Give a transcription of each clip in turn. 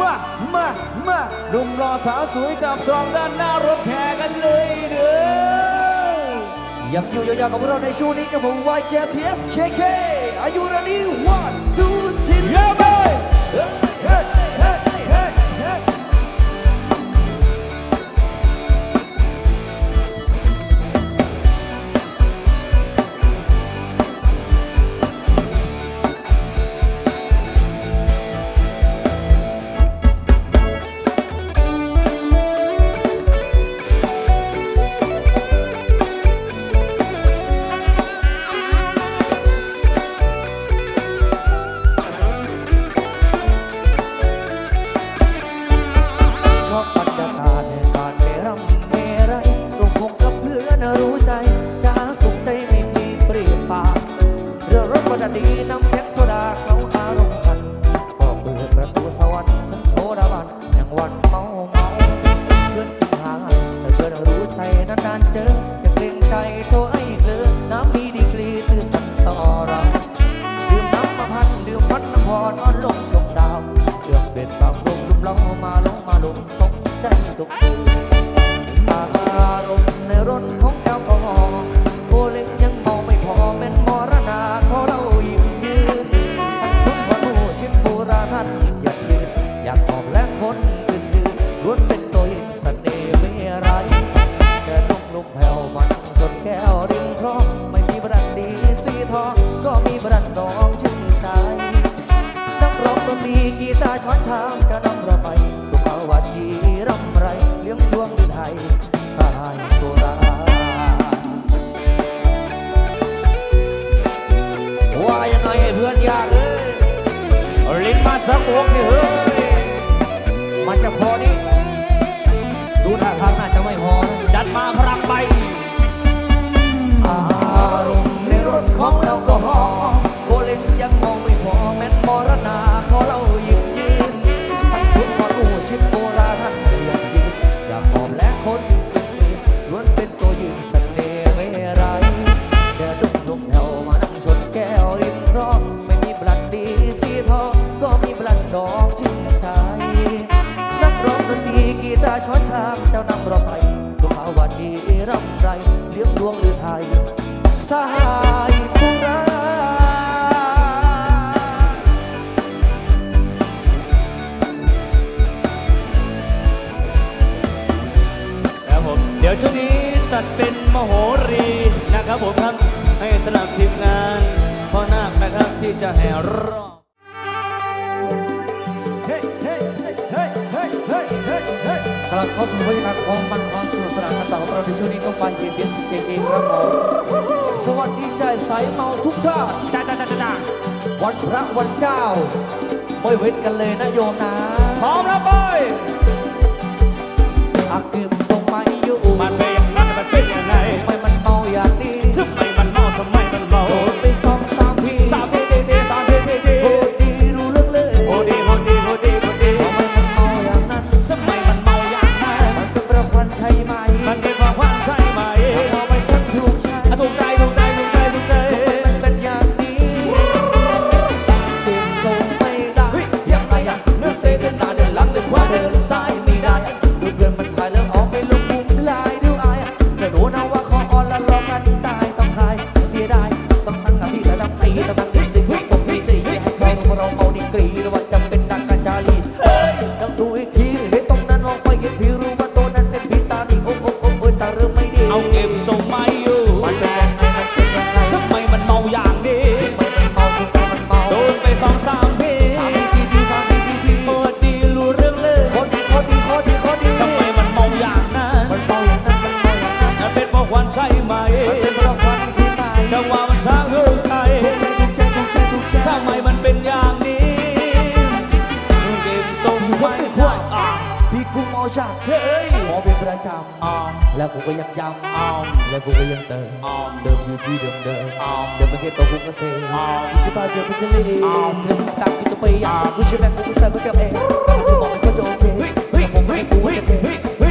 มามามาหนุ่มรอสาวสวยจับจองด้านหน้ารถแห่กันเลยเด้อยับอยู่ยาวๆกับพวกเราในช่วงนี้กับผม YJPSKK อายุรนี้ one two three สำหรับทีมงานพ่อน้าไนะครับที่จะแห่รอบกลับเข้าสู่บรรยากาศของมันความสนุกสนานกันต่อของเราในชวนี้ก็ปันเย็นเบสเคเองครับผมสวัสดีใจสายเมาทุกชาติจ้าจ้าจ้าจ้าวันพระวันเจ้าไม่เว้นกันเลยนะโยมนะพร้อมแล้วไป รู้กเฮ้ยขอเป็นประจำออมแล้วกูก็ยังจำออมแล้วกูก็ยังเติมเดิมอยู่ที่เดิมเดิมเดิมไม่เคยตกกูก็เยออีจะพาเธอไปทะเลเธอตามกูจะไปออมกรู้ใช่ไหมกูก็ใส่เมื่อกับเองแต่มันจะบอกให้เขาจะโอเคแต่ผมไม่กูไม่โอเค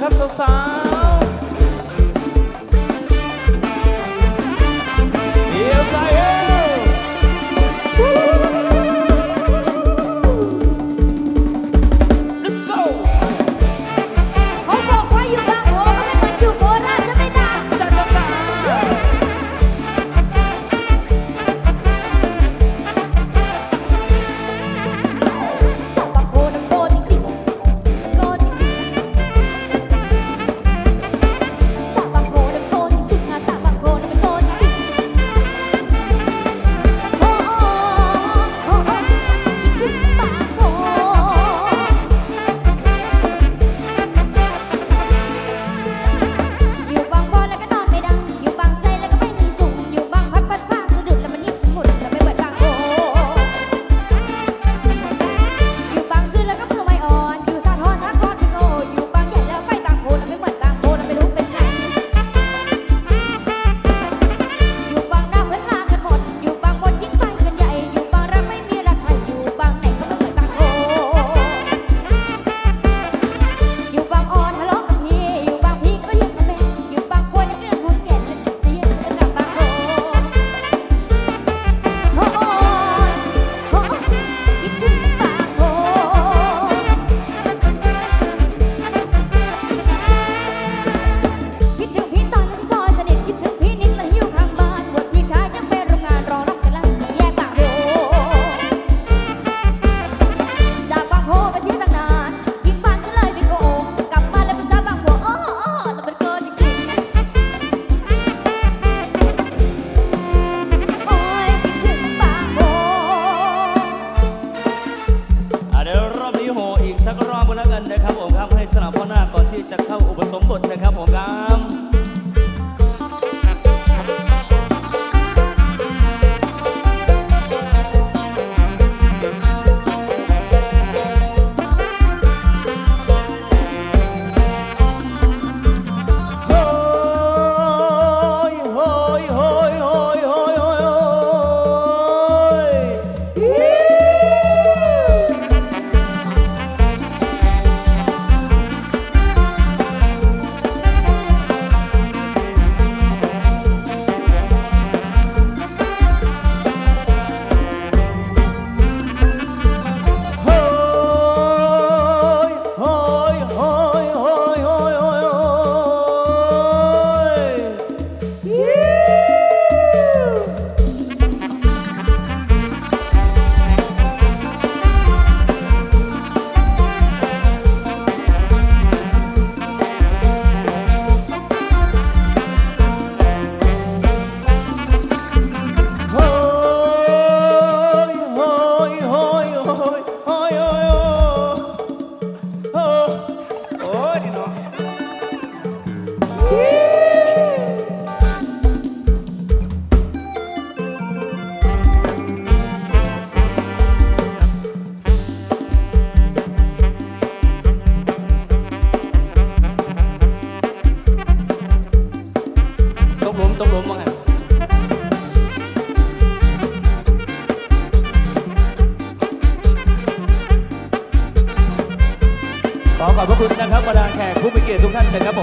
don't have so sound.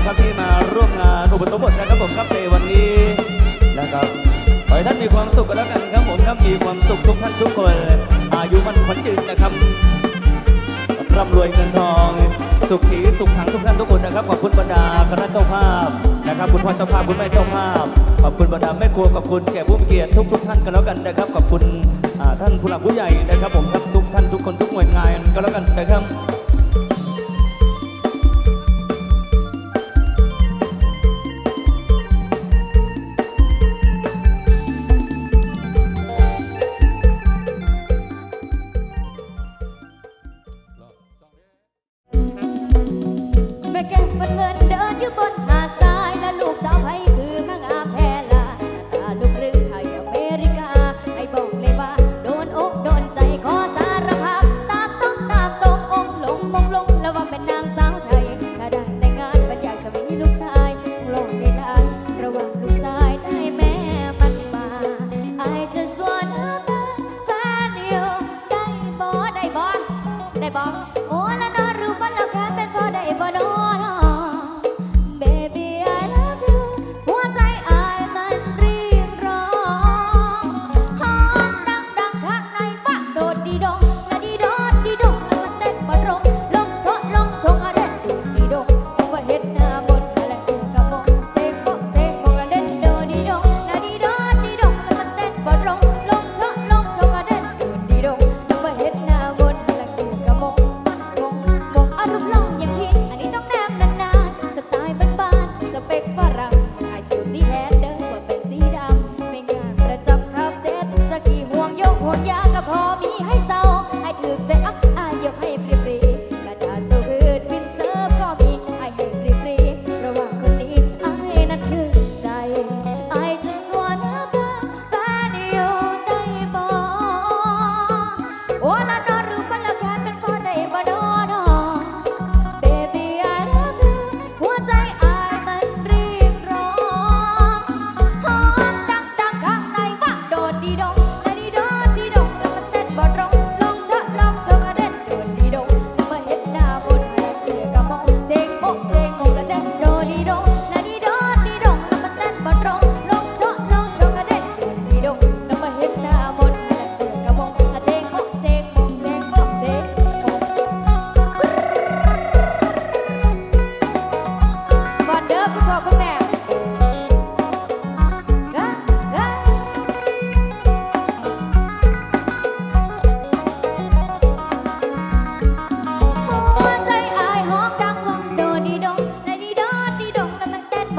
ผมครับที่มาร่วมงานอุปสมบทนะครับผมครับในวันนี้นะครับขอให้ท่านมีความสุขกันแล้วกันครับผมครับมีความสุขทุกท่านทุกคน อายุมันขวัญยืนนะครับร่ำรวยเงินทอง สุขีสุขขังทุกท่านทุกคนนะครับขอบคุณบรรดาคณะเจ้าภาพนะครับคุณพ่อเจ้าภาพคุณแม่เจ้าภาพขอบคุณบรรดาแม่ครัวขอบคุณแก่ผู้มีเกียรติทุกทุกท่านกันแล้วกันนะครับขอบคุณท่านผู้หลักผู้ใหญ่นะครับผมครับทุกท่านทุกคนทุกหน่วยงานกันแล้วกันนะครับ bên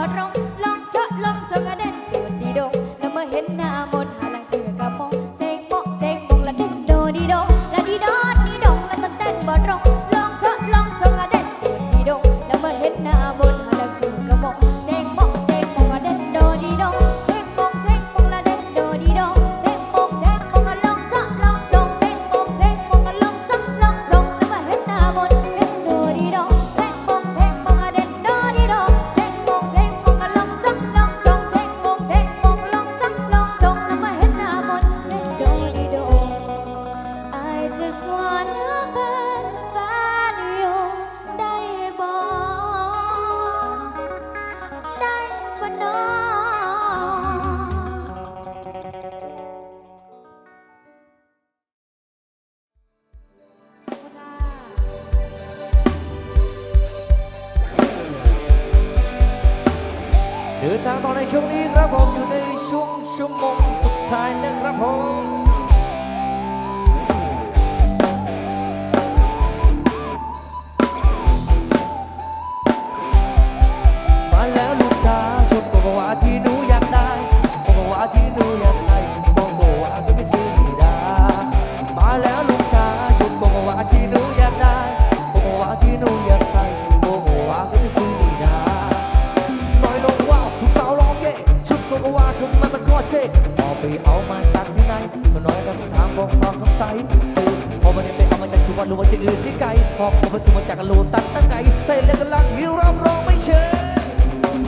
morrón. เจพอไปเอามาจากที่ไหนก็น้อยแล้วถามบอกความสงสัยพอมาได้ไปเอามาจากที่วัดหรือว่าที่อื่นที่ไกลพอผมไปซื้อมาจากโลตัดตั้งไงใส่เล็กลังที่รับรองไม่เชื่อ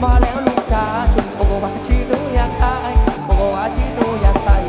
มาแล้วลูกจ้าจุดบอกว่าที่หนูอยากตายบอกว่าที่หนูอยากตาย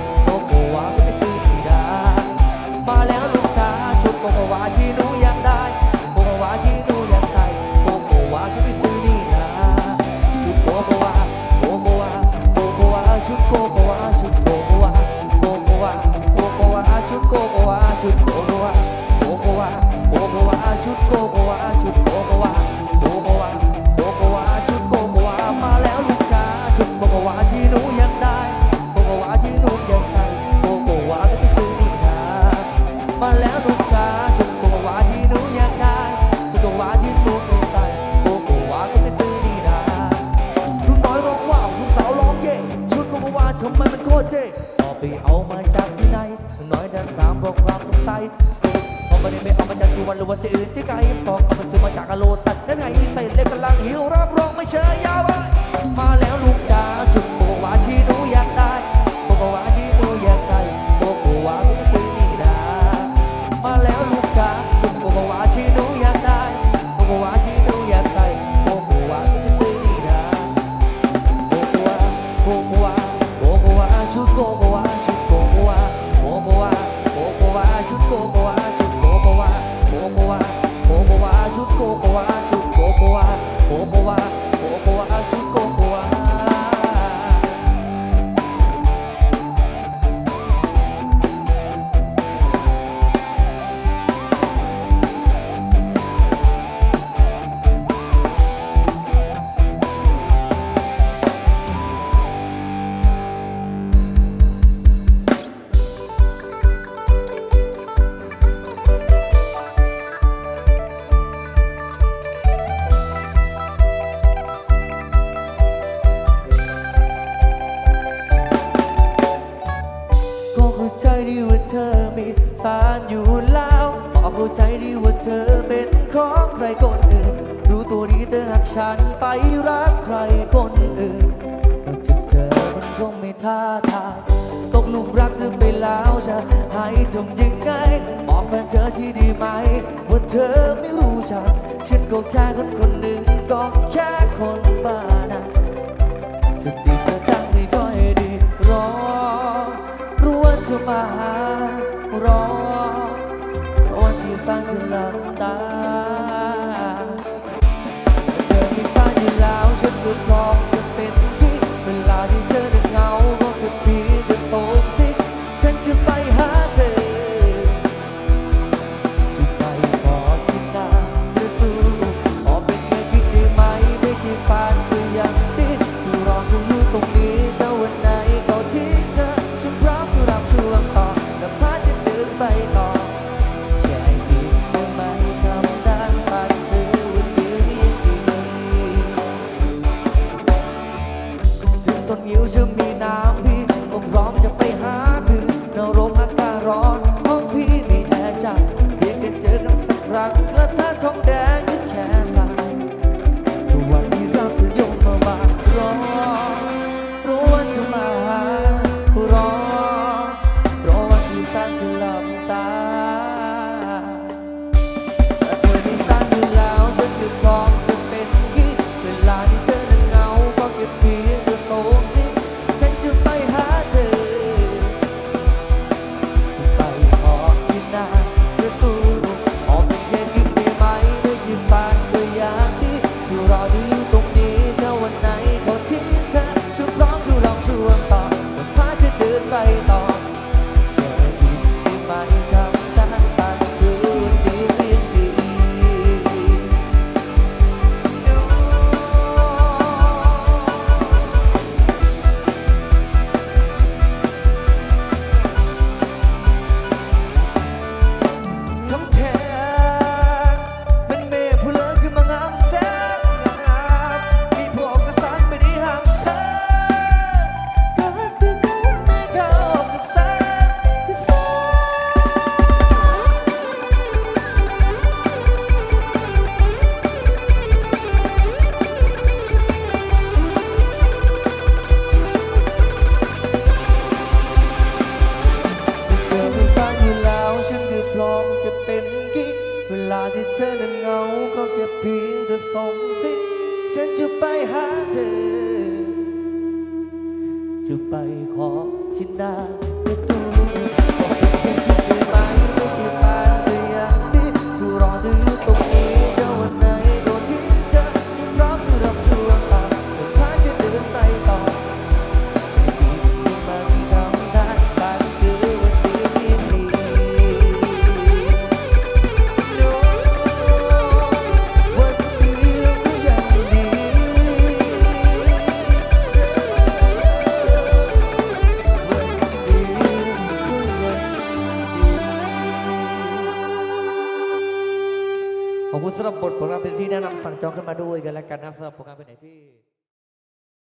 ใจดีว่าเธอเป็นของใครคนอื่น รู้ตัวดีแต่หากฉันไปรักใครคนอื่นนอกจากเธอมันคงไม่ท่าทางตกหลุมรักเธอไปแล้วจะให้ทำยังไงบอกแฟนเธอที่ดีไหม ว่าเธอไม่รู้จัก ฉันก็แค่คนคนหนึ่งก็แค่คนบ้านะสติสตังไม่ค่อยดีรอรู้ว่าเธอมาหา love. จะไปขอที่หน้า kerana apa? Bukan itu.